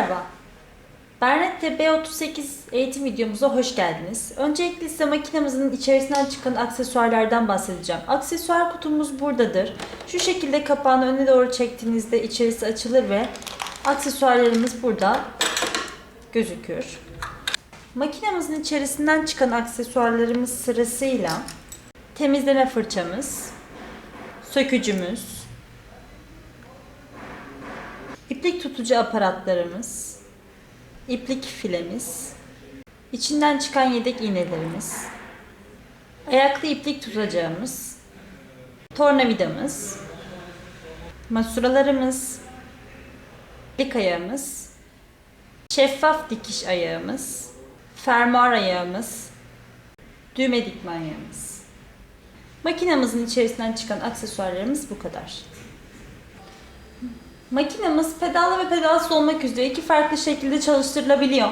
Merhaba. Bernette B38 eğitim videomuza hoş geldiniz. Öncelikle size makinemizin içerisinden çıkan aksesuarlardan bahsedeceğim. Aksesuar kutumuz buradadır. Şu şekilde kapağını öne doğru çektiğinizde içerisi açılır ve aksesuarlarımız burada gözükür. Makinemizin içerisinden çıkan aksesuarlarımız sırasıyla temizleme fırçamız, sökücümüz, iplik tutucu aparatlarımız, iplik filemiz, içinden çıkan yedek iğnelerimiz, ayaklı iplik tutacağımız, tornavidamız, masuralarımız, iplik ayağımız, şeffaf dikiş ayağımız, fermuar ayağımız, düğme dikme ayağımız. Makinamızın içerisinden çıkan aksesuarlarımız bu kadar. Makinamız pedallı ve pedalsız olmak üzere iki farklı şekilde çalıştırılabiliyor.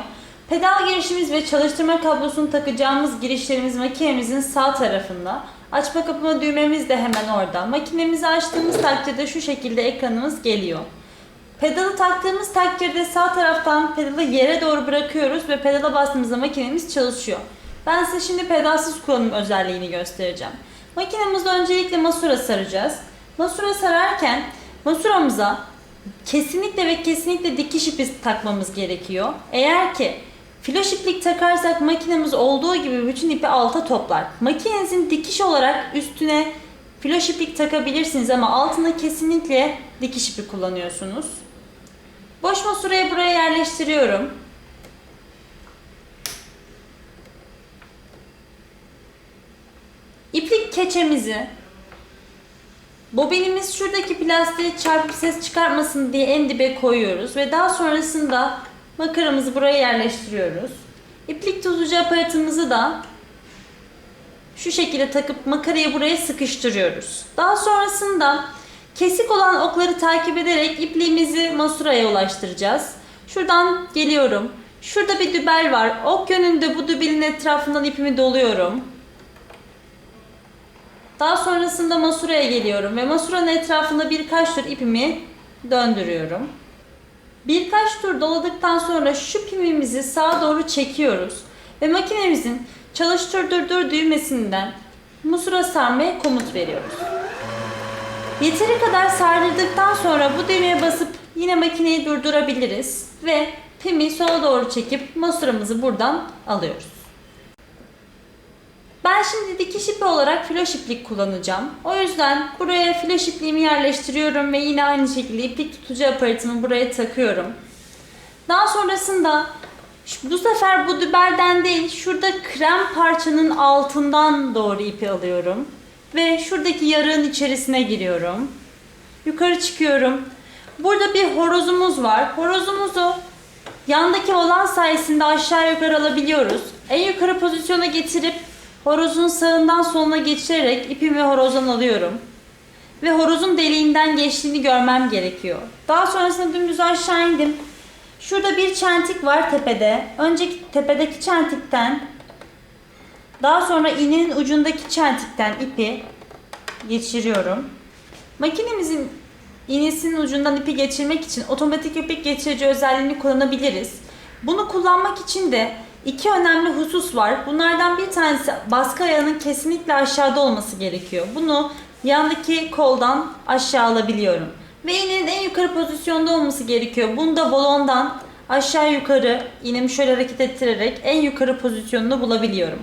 Pedal girişimiz ve çalıştırma kablosunu takacağımız girişlerimiz makinemizin sağ tarafında. Açma kapama düğmemiz de hemen orada. Makinemizi açtığımız takdirde şu şekilde ekranımız geliyor. Pedalı taktığımız takdirde sağ taraftan pedalı yere doğru bırakıyoruz ve pedala bastığımızda makinemiz çalışıyor. Ben size şimdi pedalsız kullanım özelliğini göstereceğim. Makinemizde öncelikle masura saracağız. Masura sararken masuramıza kesinlikle ve kesinlikle dikiş ipi takmamız gerekiyor. Eğer ki filoş iplik takarsak makinemiz olduğu gibi bütün ipi alta toplar. Makinenizin dikiş olarak üstüne filoş iplik takabilirsiniz ama altına kesinlikle dikiş ipi kullanıyorsunuz. Boş masurayı buraya yerleştiriyorum. İplik keçemizi Bobinimiz şuradaki plastiğe çarpıp ses çıkartmasın diye en dibe koyuyoruz ve daha sonrasında makaramızı buraya yerleştiriyoruz. İplik tutucu aparatımızı da şu şekilde takıp makarayı buraya sıkıştırıyoruz. Daha sonrasında kesik olan okları takip ederek ipliğimizi masuraya ulaştıracağız. Şuradan geliyorum. Şurada bir dübel var. Ok yönünde bu dübelin etrafından ipimi doluyorum. Daha sonrasında masuraya geliyorum ve masuranın etrafında birkaç tur ipimi döndürüyorum. Birkaç tur doladıktan sonra şu pimimizi sağa doğru çekiyoruz ve makinemizin çalıştır durdur düğmesinden musura sarmaya komut veriyoruz. Yeteri kadar sardırdıktan sonra bu düğmeye basıp yine makineyi durdurabiliriz ve pimi sola doğru çekip masuramızı buradan alıyoruz. Ben şimdi dikiş ipi olarak flash iplik kullanacağım. O yüzden buraya flash ipliğimi yerleştiriyorum ve yine aynı şekilde iplik tutucu aparatımı buraya takıyorum. Daha sonrasında bu sefer bu dübelden değil şurada krem parçanın altından doğru ipi alıyorum. Ve şuradaki yarığın içerisine giriyorum. Yukarı çıkıyorum. Burada bir horozumuz var. Horozumuzu yandaki olan sayesinde aşağı yukarı alabiliyoruz. En yukarı pozisyona getirip horozun sağından soluna geçirerek ipimi horozdan alıyorum. Ve horozun deliğinden geçtiğini görmem gerekiyor. Daha sonrasında dümdüz aşağı indim. Şurada bir çentik var tepede. Önceki tepedeki çentikten daha sonra iğnenin ucundaki çentikten ipi geçiriyorum. Makinemizin iğnesinin ucundan ipi geçirmek için otomatik iplik geçirici özelliğini kullanabiliriz. Bunu kullanmak için de iki önemli husus var. Bunlardan bir tanesi baskı ayağının kesinlikle aşağıda olması gerekiyor. Bunu yandaki koldan aşağı alabiliyorum. Ve iğnenin en yukarı pozisyonda olması gerekiyor. Bunu da volondan aşağı yukarı iğnemi şöyle hareket ettirerek en yukarı pozisyonunu bulabiliyorum.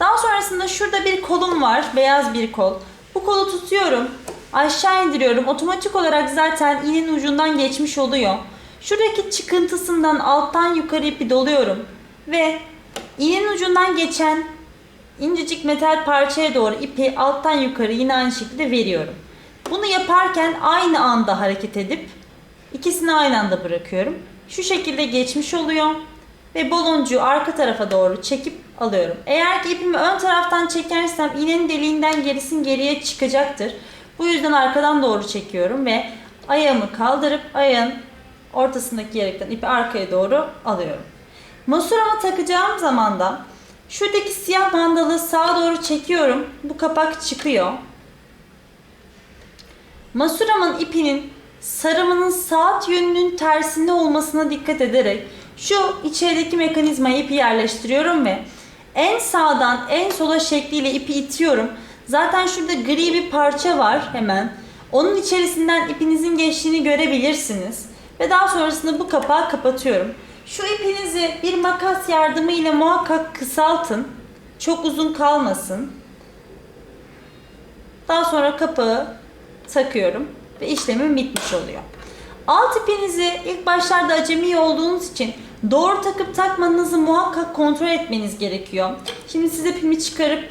Daha sonrasında şurada bir kolum var. Beyaz bir kol. Bu kolu tutuyorum. Aşağı indiriyorum. Otomatik olarak zaten iğnenin ucundan geçmiş oluyor. Şuradaki çıkıntısından alttan yukarı ipi doluyorum. Ve iğnenin ucundan geçen incecik metal parçaya doğru ipi alttan yukarı yine aynı şekilde veriyorum. Bunu yaparken aynı anda hareket edip ikisini aynı anda bırakıyorum. Şu şekilde geçmiş oluyor ve baloncuğu arka tarafa doğru çekip alıyorum. Eğer ki ipimi ön taraftan çekersem iğnenin deliğinden gerisin geriye çıkacaktır. Bu yüzden arkadan doğru çekiyorum ve ayağımı kaldırıp ayağın ortasındaki yerekten ipi arkaya doğru alıyorum. Masurama takacağım zaman da şuradaki siyah mandalı sağa doğru çekiyorum. Bu kapak çıkıyor. Masuramın ipinin sarımının saat yönünün tersinde olmasına dikkat ederek şu içerideki mekanizmaya ipi yerleştiriyorum ve en sağdan en sola şekliyle ipi itiyorum. Zaten şurada gri bir parça var hemen. Onun içerisinden ipinizin geçtiğini görebilirsiniz. Ve daha sonrasında bu kapağı kapatıyorum. Şu ipinizi bir makas yardımıyla muhakkak kısaltın. Çok uzun kalmasın. Daha sonra kapağı takıyorum ve işlemim bitmiş oluyor. Alt ipinizi ilk başlarda acemi olduğunuz için doğru takıp takmanızı muhakkak kontrol etmeniz gerekiyor. Şimdi size ipimi çıkarıp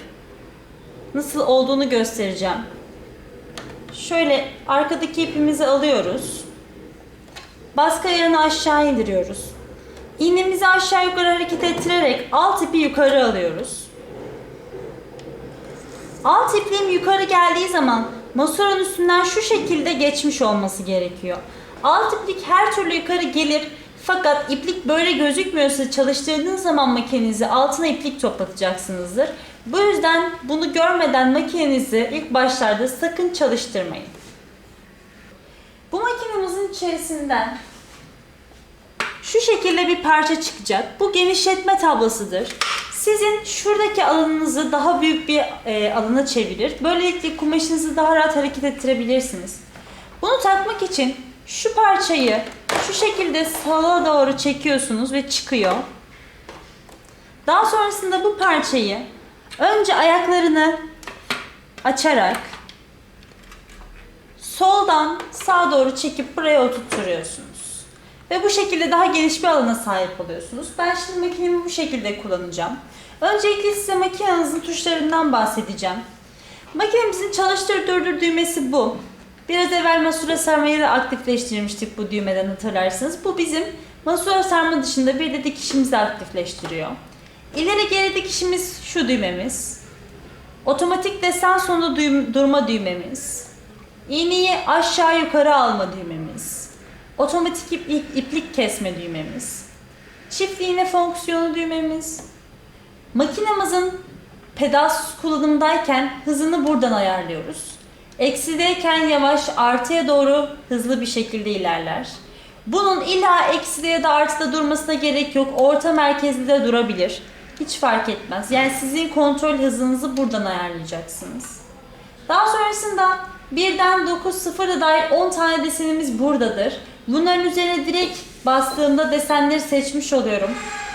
nasıl olduğunu göstereceğim. Şöyle arkadaki ipimizi alıyoruz. Baskı ayarını aşağı indiriyoruz. İğnemizi aşağı yukarı hareket ettirerek alt ipi yukarı alıyoruz. Alt ipliğim yukarı geldiği zaman masanın üstünden şu şekilde geçmiş olması gerekiyor. Alt iplik her türlü yukarı gelir fakat iplik böyle gözükmüyorsa çalıştırdığınız zaman makinenizi altına iplik toplatacaksınızdır. Bu yüzden bunu görmeden makinenizi ilk başlarda sakın çalıştırmayın. Bu makinemizin içerisinden şu şekilde bir parça çıkacak. Bu genişletme tablasıdır. Sizin şuradaki alanınızı daha büyük bir e, alana çevirir. Böylelikle kumaşınızı daha rahat hareket ettirebilirsiniz. Bunu takmak için şu parçayı şu şekilde sağa doğru çekiyorsunuz ve çıkıyor. Daha sonrasında bu parçayı önce ayaklarını açarak soldan sağa doğru çekip buraya oturtuyorsunuz. Ve bu şekilde daha geniş bir alana sahip oluyorsunuz. Ben şimdi makinemi bu şekilde kullanacağım. Öncelikle size makinenizin tuşlarından bahsedeceğim. Makinemizin çalıştır durdur düğmesi bu. Biraz evvel masura sarmayı da aktifleştirmiştik bu düğmeden hatırlarsınız. Bu bizim masura sarma dışında bir de dikişimizi aktifleştiriyor. İleri geri dikişimiz şu düğmemiz. Otomatik desen sonu düğüm- durma düğmemiz. İğneyi aşağı yukarı alma düğmemiz. Otomatik iplik, iplik kesme düğmemiz. Çift iğne fonksiyonu düğmemiz. Makinamızın pedalsız kullanımdayken hızını buradan ayarlıyoruz. Eksideyken yavaş artıya doğru hızlı bir şekilde ilerler. Bunun illa ekside ya da artıda durmasına gerek yok. Orta merkezde de durabilir. Hiç fark etmez. Yani sizin kontrol hızınızı buradan ayarlayacaksınız. Daha sonrasında birden 9 sıfıra dair 10 tane desenimiz buradadır. Bunların üzerine direkt bastığımda desenleri seçmiş oluyorum.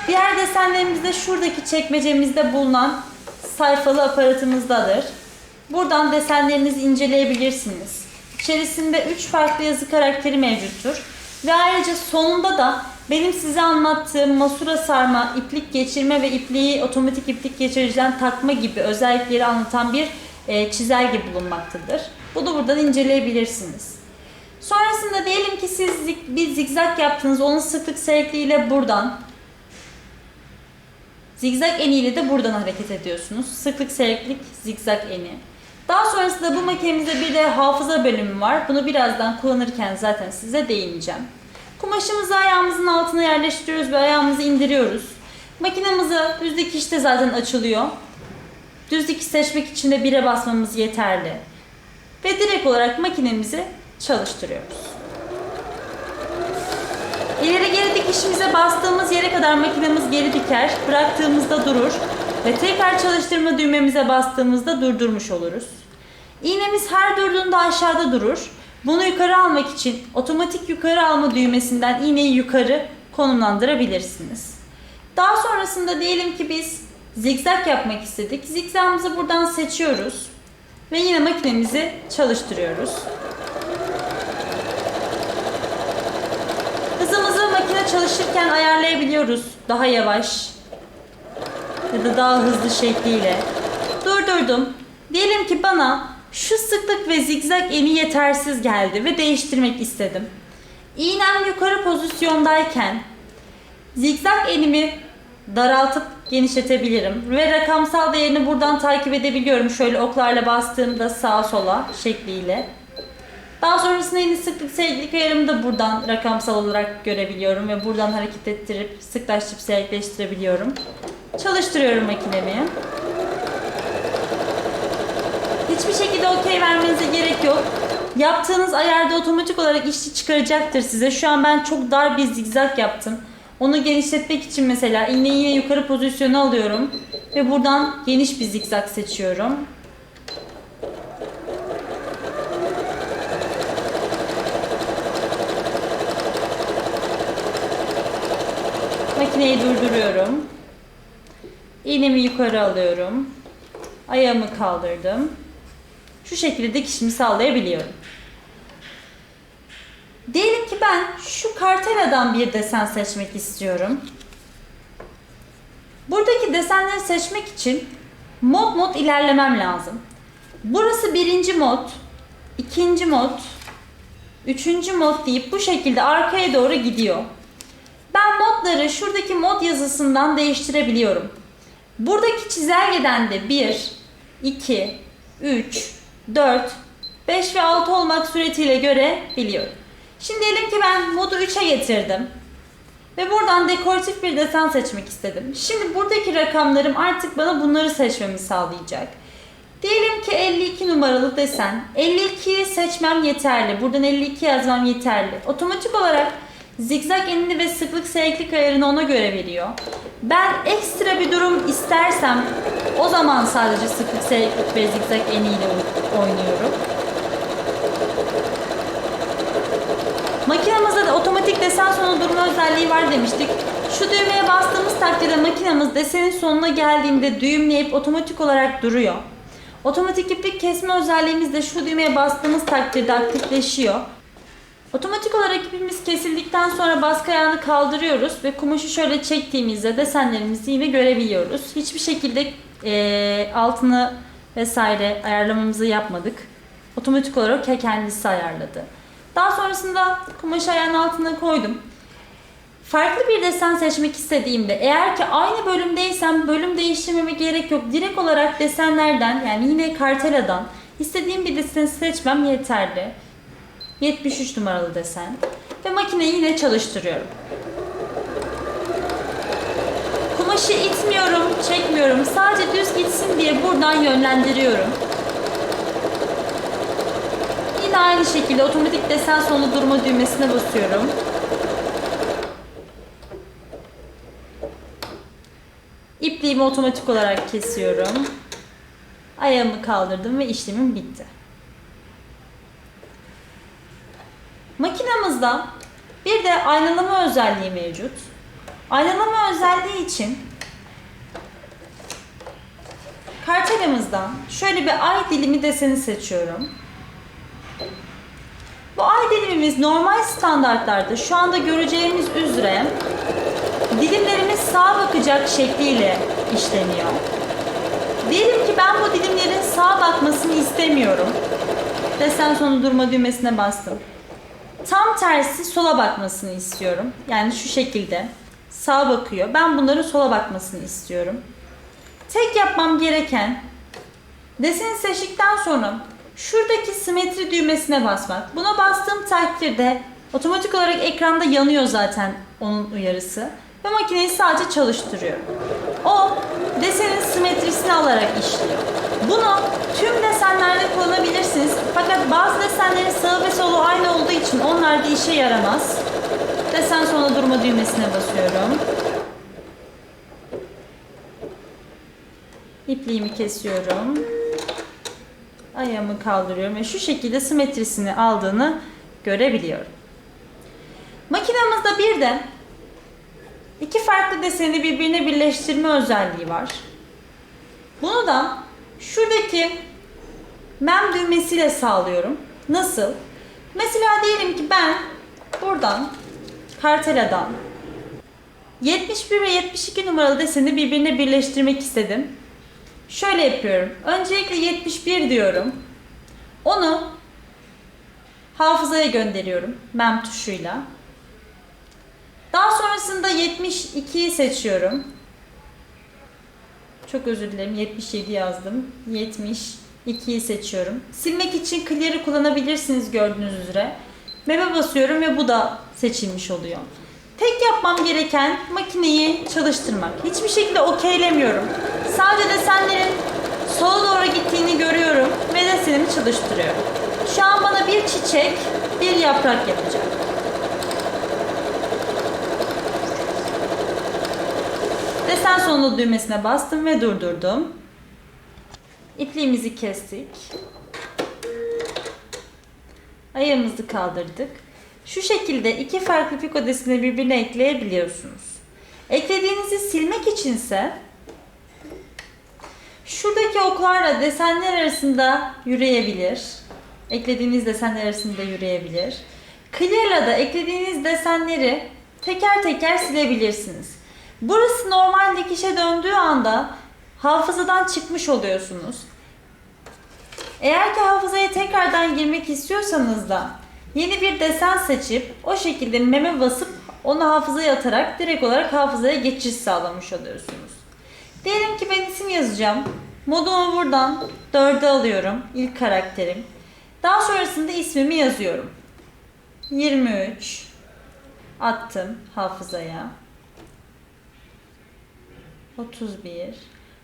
Diğer desenlerimiz de şuradaki çekmecemizde bulunan sayfalı aparatımızdadır. Buradan desenlerinizi inceleyebilirsiniz. İçerisinde 3 farklı yazı karakteri mevcuttur. Ve ayrıca sonunda da benim size anlattığım masura sarma, iplik geçirme ve ipliği otomatik iplik geçiriciden takma gibi özellikleri anlatan bir e, çizelge bulunmaktadır. Bunu buradan inceleyebilirsiniz. Sonrasında diyelim ki siz bir zigzag yaptınız. Onun sıklık seyrekliğiyle buradan Zigzag eniyle de buradan hareket ediyorsunuz. Sıklık seyreklik zigzag eni. Daha sonrasında bu makinemizde bir de hafıza bölümü var. Bunu birazdan kullanırken zaten size değineceğim. Kumaşımızı ayağımızın altına yerleştiriyoruz ve ayağımızı indiriyoruz. Makinemizi düz dikişte zaten açılıyor. Düz dikiş seçmek için de 1'e basmamız yeterli. Ve direkt olarak makinemizi çalıştırıyoruz. İleri geri dikişimize bastığımız yere kadar makinemiz geri diker, bıraktığımızda durur ve tekrar çalıştırma düğmemize bastığımızda durdurmuş oluruz. İğnemiz her durduğunda aşağıda durur. Bunu yukarı almak için otomatik yukarı alma düğmesinden iğneyi yukarı konumlandırabilirsiniz. Daha sonrasında diyelim ki biz zigzag yapmak istedik. Zigzagımızı buradan seçiyoruz ve yine makinemizi çalıştırıyoruz. Makine çalışırken ayarlayabiliyoruz. Daha yavaş ya da daha hızlı şekliyle. Durdurdum. Diyelim ki bana şu sıklık ve zigzag eni yetersiz geldi ve değiştirmek istedim. İğnem yukarı pozisyondayken zigzag enimi daraltıp genişletebilirim ve rakamsal değerini buradan takip edebiliyorum. Şöyle oklarla bastığımda sağa sola şekliyle. Daha sonrasında yeni sıklık seyreklik ayarımı da buradan rakamsal olarak görebiliyorum ve buradan hareket ettirip sıklaştırıp seyrekleştirebiliyorum. Çalıştırıyorum makinemi. Hiçbir şekilde okey vermenize gerek yok. Yaptığınız ayarda otomatik olarak işçi çıkaracaktır size. Şu an ben çok dar bir zigzag yaptım. Onu genişletmek için mesela iğneyi yine yukarı pozisyona alıyorum. Ve buradan geniş bir zigzag seçiyorum. Makineyi durduruyorum. İğnemi yukarı alıyorum. Ayağımı kaldırdım. Şu şekilde dikişimi sağlayabiliyorum. Diyelim ki ben şu karteladan bir desen seçmek istiyorum. Buradaki desenleri seçmek için mod mod ilerlemem lazım. Burası birinci mod, ikinci mod, üçüncü mod deyip bu şekilde arkaya doğru gidiyor. Ben modları şuradaki mod yazısından değiştirebiliyorum. Buradaki çizelgeden de 1, 2, 3, 4, 5 ve 6 olmak suretiyle görebiliyorum. Şimdi diyelim ki ben modu 3'e getirdim. Ve buradan dekoratif bir desen seçmek istedim. Şimdi buradaki rakamlarım artık bana bunları seçmemi sağlayacak. Diyelim ki 52 numaralı desen. 52'yi seçmem yeterli. Buradan 52 yazmam yeterli. Otomatik olarak zigzag enini ve sıklık seyreklik ayarını ona göre veriyor. Ben ekstra bir durum istersem o zaman sadece sıklık seyreklik ve zigzag eniyle oynuyorum. Makinamızda da otomatik desen sonu durma özelliği var demiştik. Şu düğmeye bastığımız takdirde makinamız desenin sonuna geldiğinde düğümleyip otomatik olarak duruyor. Otomatik iplik kesme özelliğimiz de şu düğmeye bastığımız takdirde aktifleşiyor. Otomatik olarak ipimiz kesildikten sonra baskı ayağını kaldırıyoruz ve kumaşı şöyle çektiğimizde desenlerimizi yine görebiliyoruz. Hiçbir şekilde eee, altını vesaire ayarlamamızı yapmadık. Otomatik olarak kendisi ayarladı. Daha sonrasında kumaşı ayağın altına koydum. Farklı bir desen seçmek istediğimde eğer ki aynı bölümdeysem bölüm değiştirmeme gerek yok. Direkt olarak desenlerden yani yine karteladan istediğim bir deseni seçmem yeterli. 73 numaralı desen. Ve makineyi yine çalıştırıyorum. Kumaşı itmiyorum, çekmiyorum. Sadece düz gitsin diye buradan yönlendiriyorum. Yine aynı şekilde otomatik desen sonu durma düğmesine basıyorum. İpliğimi otomatik olarak kesiyorum. Ayağımı kaldırdım ve işlemim bitti. Makinamızda bir de aynalama özelliği mevcut. Aynalama özelliği için kartelamızdan şöyle bir ay dilimi deseni seçiyorum. Bu ay dilimimiz normal standartlarda şu anda göreceğimiz üzere dilimlerimiz sağa bakacak şekliyle işleniyor. Diyelim ki ben bu dilimlerin sağa bakmasını istemiyorum. Desen sonu durma düğmesine bastım. Tam tersi sola bakmasını istiyorum. Yani şu şekilde sağa bakıyor. Ben bunların sola bakmasını istiyorum. Tek yapmam gereken deseni seçtikten sonra şuradaki simetri düğmesine basmak. Buna bastığım takdirde otomatik olarak ekranda yanıyor zaten onun uyarısı ve makineyi sadece çalıştırıyor. O desenin simetrisini alarak işliyor. Bunu tüm desenlerde kullanabilirsiniz. Fakat bazı desenlerin sağı ve solu aynı olduğu için onlar da işe yaramaz. Desen sona durma düğmesine basıyorum. İpliğimi kesiyorum. Ayağımı kaldırıyorum ve şu şekilde simetrisini aldığını görebiliyorum. Makinamızda bir de iki farklı deseni birbirine birleştirme özelliği var. Bunu da şuradaki mem düğmesiyle sağlıyorum. Nasıl? Mesela diyelim ki ben buradan karteladan 71 ve 72 numaralı deseni birbirine birleştirmek istedim. Şöyle yapıyorum. Öncelikle 71 diyorum. Onu hafızaya gönderiyorum mem tuşuyla. Daha sonrasında 72'yi seçiyorum. Çok özür dilerim 77 yazdım. 72'yi seçiyorum. Silmek için clear'ı kullanabilirsiniz gördüğünüz üzere. Map'e basıyorum ve bu da seçilmiş oluyor. Tek yapmam gereken makineyi çalıştırmak. Hiçbir şekilde okeylemiyorum. Sadece desenlerin sola doğru gittiğini görüyorum ve desenimi çalıştırıyorum. Şu an bana bir çiçek, bir yaprak yapacak. Desen sonunda düğmesine bastım ve durdurdum. İpliğimizi kestik. Ayağımızı kaldırdık. Şu şekilde iki farklı piko deseni birbirine ekleyebiliyorsunuz. Eklediğinizi silmek içinse şuradaki oklarla desenler arasında yürüyebilir. Eklediğiniz desenler arasında yürüyebilir. Clear'la da eklediğiniz desenleri teker teker silebilirsiniz. Burası normal dikişe döndüğü anda hafızadan çıkmış oluyorsunuz. Eğer ki hafızaya tekrardan girmek istiyorsanız da yeni bir desen seçip o şekilde meme basıp onu hafızaya atarak direkt olarak hafızaya geçiş sağlamış oluyorsunuz. Diyelim ki ben isim yazacağım. Modumu buradan 4'e alıyorum. İlk karakterim. Daha sonrasında ismimi yazıyorum. 23 attım hafızaya. 31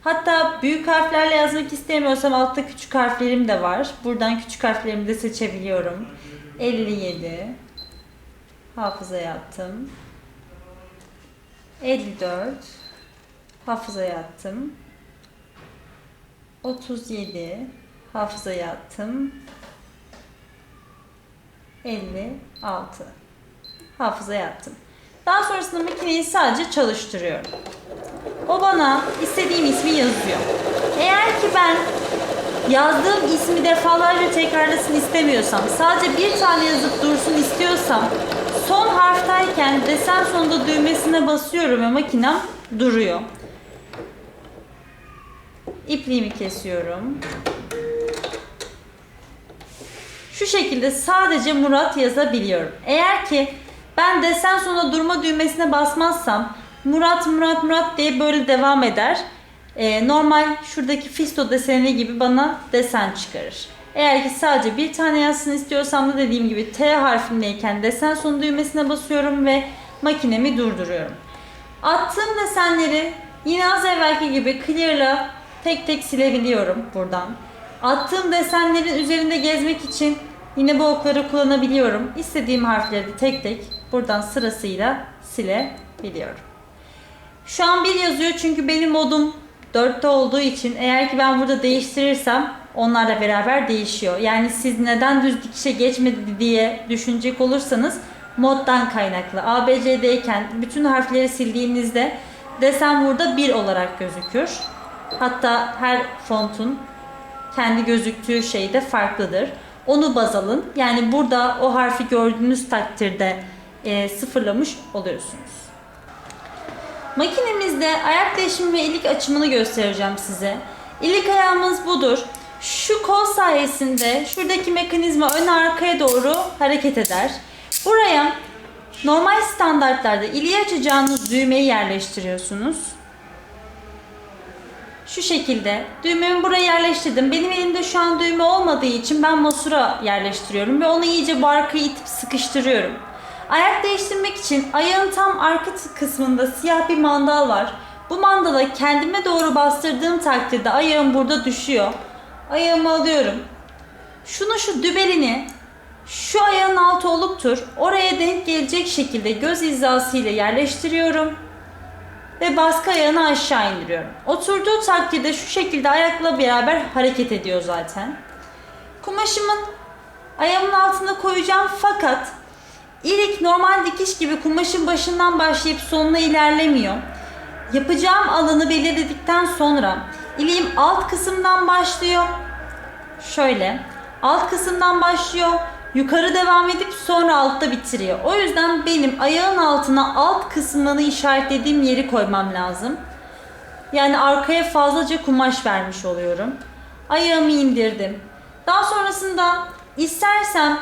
Hatta büyük harflerle yazmak istemiyorsam altta küçük harflerim de var. Buradan küçük harflerimi de seçebiliyorum. 57 hafızaya attım. 54 hafızaya attım. 37 hafızaya attım. 56 hafızaya attım. Daha sonrasında makineyi sadece çalıştırıyorum. O bana istediğim ismi yazıyor. Eğer ki ben yazdığım ismi defalarca tekrarlasın istemiyorsam, sadece bir tane yazıp dursun istiyorsam, son harftayken desen sonunda düğmesine basıyorum ve makinem duruyor. İpliğimi kesiyorum. Şu şekilde sadece Murat yazabiliyorum. Eğer ki ben desen sonunda durma düğmesine basmazsam Murat Murat Murat diye böyle devam eder. Ee, normal şuradaki fisto deseni gibi bana desen çıkarır. Eğer ki sadece bir tane yazsın istiyorsam da dediğim gibi T harfindeyken desen sonu düğmesine basıyorum ve makinemi durduruyorum. Attığım desenleri yine az evvelki gibi clear'la tek tek silebiliyorum buradan. Attığım desenlerin üzerinde gezmek için yine bu okları kullanabiliyorum. İstediğim harfleri de tek tek buradan sırasıyla silebiliyorum. Şu an bir yazıyor çünkü benim modum 4'te olduğu için eğer ki ben burada değiştirirsem onlarla beraber değişiyor. Yani siz neden düz dikişe geçmedi diye düşünecek olursanız moddan kaynaklı. ABC'deyken bütün harfleri sildiğinizde desen burada 1 olarak gözükür. Hatta her fontun kendi gözüktüğü şey de farklıdır. Onu baz alın. Yani burada o harfi gördüğünüz takdirde e, sıfırlamış oluyorsunuz. Makinemizde ayak değişimi ve ilik açımını göstereceğim size. İlik ayağımız budur. Şu kol sayesinde şuradaki mekanizma ön arkaya doğru hareket eder. Buraya normal standartlarda iliği açacağınız düğmeyi yerleştiriyorsunuz. Şu şekilde düğmemi buraya yerleştirdim. Benim elimde şu an düğme olmadığı için ben masura yerleştiriyorum ve onu iyice bu arkaya itip sıkıştırıyorum. Ayak değiştirmek için ayağın tam arka kısmında siyah bir mandal var. Bu mandala kendime doğru bastırdığım takdirde ayağım burada düşüyor. Ayağımı alıyorum. Şunu şu dübelini şu ayağın altı oluktur. Oraya denk gelecek şekilde göz hizasıyla yerleştiriyorum. Ve baskı ayağını aşağı indiriyorum. Oturduğu takdirde şu şekilde ayakla beraber hareket ediyor zaten. Kumaşımın ayağımın altına koyacağım fakat İlik normal dikiş gibi kumaşın başından başlayıp sonuna ilerlemiyor. Yapacağım alanı belirledikten sonra iliğim alt kısımdan başlıyor. Şöyle alt kısımdan başlıyor. Yukarı devam edip sonra altta bitiriyor. O yüzden benim ayağın altına alt kısmını işaretlediğim yeri koymam lazım. Yani arkaya fazlaca kumaş vermiş oluyorum. Ayağımı indirdim. Daha sonrasında istersem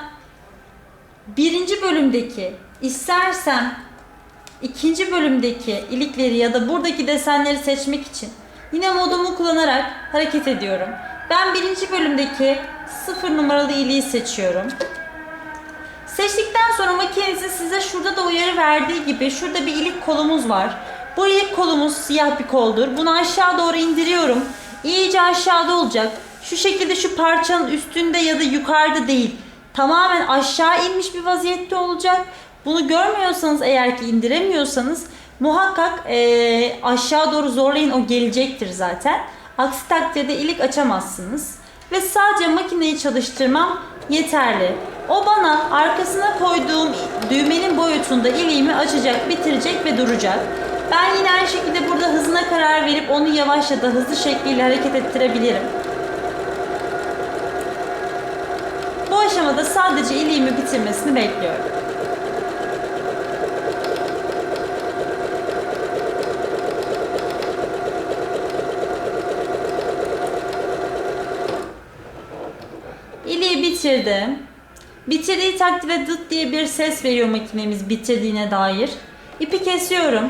birinci bölümdeki istersem ikinci bölümdeki ilikleri ya da buradaki desenleri seçmek için yine modumu kullanarak hareket ediyorum. Ben birinci bölümdeki sıfır numaralı iliği seçiyorum. Seçtikten sonra makinesi size şurada da uyarı verdiği gibi şurada bir ilik kolumuz var. Bu ilik kolumuz siyah bir koldur. Bunu aşağı doğru indiriyorum. İyice aşağıda olacak. Şu şekilde şu parçanın üstünde ya da yukarıda değil. Tamamen aşağı inmiş bir vaziyette olacak. Bunu görmüyorsanız eğer ki indiremiyorsanız muhakkak eee, aşağı doğru zorlayın o gelecektir zaten. Aksi takdirde ilik açamazsınız. Ve sadece makineyi çalıştırmam yeterli. O bana arkasına koyduğum düğmenin boyutunda iliğimi açacak, bitirecek ve duracak. Ben yine aynı şekilde burada hızına karar verip onu yavaş ya da hızlı şekliyle hareket ettirebilirim. Bu aşamada sadece iliğimi bitirmesini bekliyorum. Bitirdim. Bitirdiği takdirde dıt diye bir ses veriyor makinemiz bitirdiğine dair. İpi kesiyorum.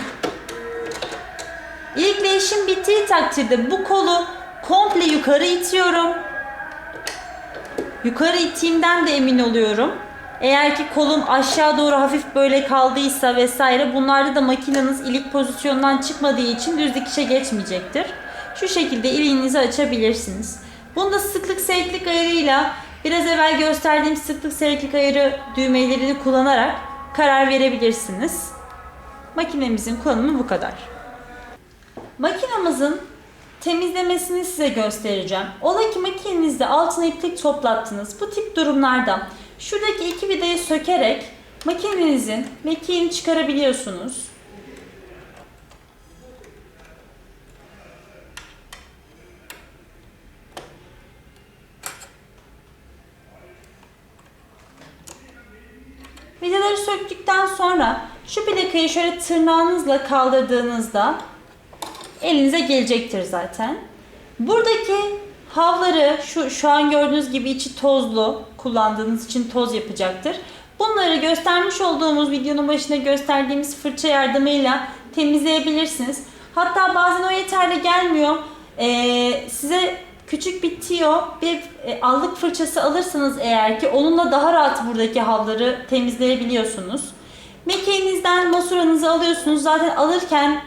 İlikle bittiği takdirde bu kolu komple yukarı itiyorum. Yukarı ittiğimden de emin oluyorum. Eğer ki kolum aşağı doğru hafif böyle kaldıysa vesaire bunlarda da makineniz ilik pozisyonundan çıkmadığı için düz dikişe geçmeyecektir. Şu şekilde iliğinizi açabilirsiniz. Bunda sıklık seyreklik ayarıyla biraz evvel gösterdiğim sıklık seyreklik ayarı düğmelerini kullanarak karar verebilirsiniz. Makinemizin kullanımı bu kadar. Makinamızın temizlemesini size göstereceğim. Ola ki makinenizde altına iplik toplattınız. Bu tip durumlarda şuradaki iki vidayı sökerek makinenizin mekiğini çıkarabiliyorsunuz. Vidaları söktükten sonra şu plakayı şöyle tırnağınızla kaldırdığınızda elinize gelecektir zaten. Buradaki havları şu, şu an gördüğünüz gibi içi tozlu kullandığınız için toz yapacaktır. Bunları göstermiş olduğumuz videonun başında gösterdiğimiz fırça yardımıyla temizleyebilirsiniz. Hatta bazen o yeterli gelmiyor. Ee, size küçük bir tiyo, bir e, allık fırçası alırsanız eğer ki onunla daha rahat buradaki havları temizleyebiliyorsunuz. Mekiğinizden masuranızı alıyorsunuz. Zaten alırken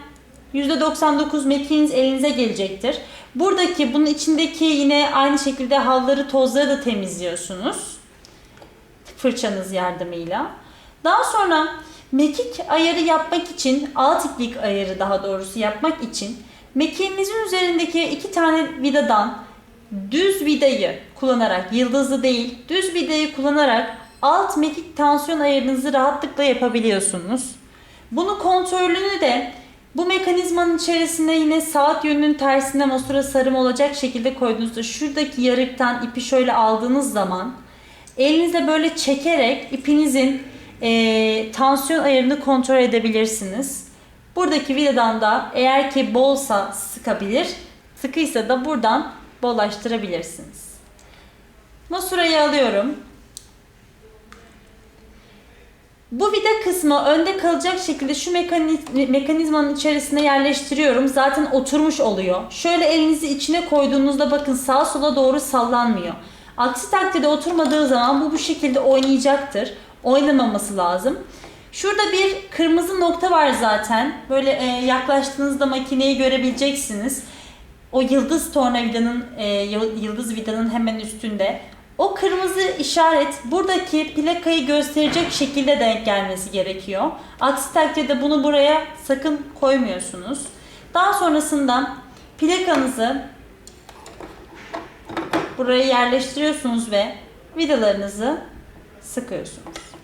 %99 mekiğiniz elinize gelecektir. Buradaki bunun içindeki yine aynı şekilde havları tozları da temizliyorsunuz. Fırçanız yardımıyla. Daha sonra mekik ayarı yapmak için, alt iplik ayarı daha doğrusu yapmak için mekiğinizin üzerindeki iki tane vidadan düz vidayı kullanarak, yıldızlı değil, düz vidayı kullanarak alt mekik tansiyon ayarınızı rahatlıkla yapabiliyorsunuz. Bunu kontrolünü de bu mekanizmanın içerisinde yine saat yönünün tersine masura sarım olacak şekilde koyduğunuzda şuradaki yarıktan ipi şöyle aldığınız zaman elinizle böyle çekerek ipinizin e, tansiyon ayarını kontrol edebilirsiniz. Buradaki vidadan da eğer ki bolsa sıkabilir, sıkıysa da buradan bollaştırabilirsiniz. Masurayı alıyorum. Bu vida kısmı önde kalacak şekilde şu mekani- mekanizmanın içerisine yerleştiriyorum. Zaten oturmuş oluyor. Şöyle elinizi içine koyduğunuzda bakın sağa sola doğru sallanmıyor. Aksi takdirde oturmadığı zaman bu bu şekilde oynayacaktır. Oynamaması lazım. Şurada bir kırmızı nokta var zaten. Böyle e, yaklaştığınızda makineyi görebileceksiniz. O yıldız tornavidanın, e, yıldız vidanın hemen üstünde. O kırmızı işaret buradaki plakayı gösterecek şekilde denk gelmesi gerekiyor. Aksi takdirde bunu buraya sakın koymuyorsunuz. Daha sonrasında plakanızı buraya yerleştiriyorsunuz ve vidalarınızı sıkıyorsunuz.